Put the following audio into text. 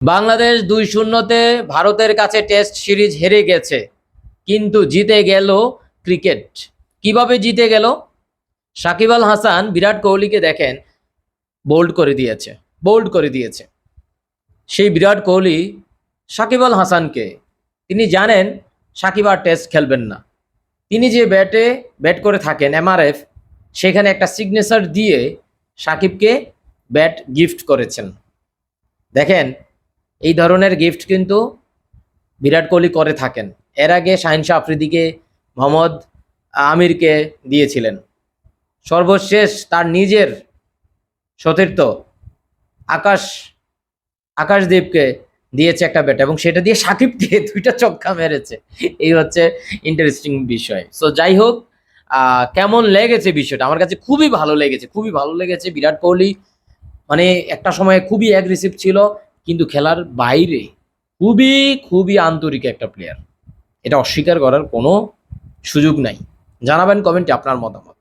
বাংলাদেশ দুই শূন্যতে ভারতের কাছে টেস্ট সিরিজ হেরে গেছে, কিন্তু জিতে গেল ক্রিকেট। কীভাবে জিতে গেল? সাকিব আল হাসান বিরাট কোহলিকে দেখেন, বোল্ড করে দিয়েছে, বোল্ড করে দিয়েছে। সেই বিরাট কোহলি সাকিব আল হাসানকে, তিনি জানেন সাকিব আর টেস্ট খেলবেন না। তিনি যে ব্যাটে ব্যাট করে থাকেন, এমআরএফ, সেখানে একটা সিগনেচার দিয়ে সাকিবকে ব্যাট গিফট করেছেন। দেখেন এই ধরনের গিফট কিন্তু বিরাট কোহলি করে থাকেন। এর আগে শাহিন শাহ আফ্রিদিকে, মোহাম্মদ আমিরকে দিয়েছিলেন। সর্বশেষ তার নিজের সতীর্থ আকাশ, আকাশদীপকে দিয়েছে একটা ব্যাট এবং সেটা দিয়ে সাকিবকে দুইটা চক্কা মেরেছে। এই হচ্ছে ইন্টারেস্টিং বিষয়। সো যাই হোক কেমন লেগেছে বিষয়টা? আমার কাছে খুবই ভালো লেগেছে, খুবই ভালো লেগেছে। বিরাট কোহলি মানে একটা সময় খুবই অ্যাগ্রেসিভ ছিল। কিন্তু খেলার বাইরে খুবই খুবই আন্তরিক একটা প্লেয়ার এটা অস্বীকার করার কোনো সুযোগ নাই। জানাবেন কমেন্টে আপনার মতামত।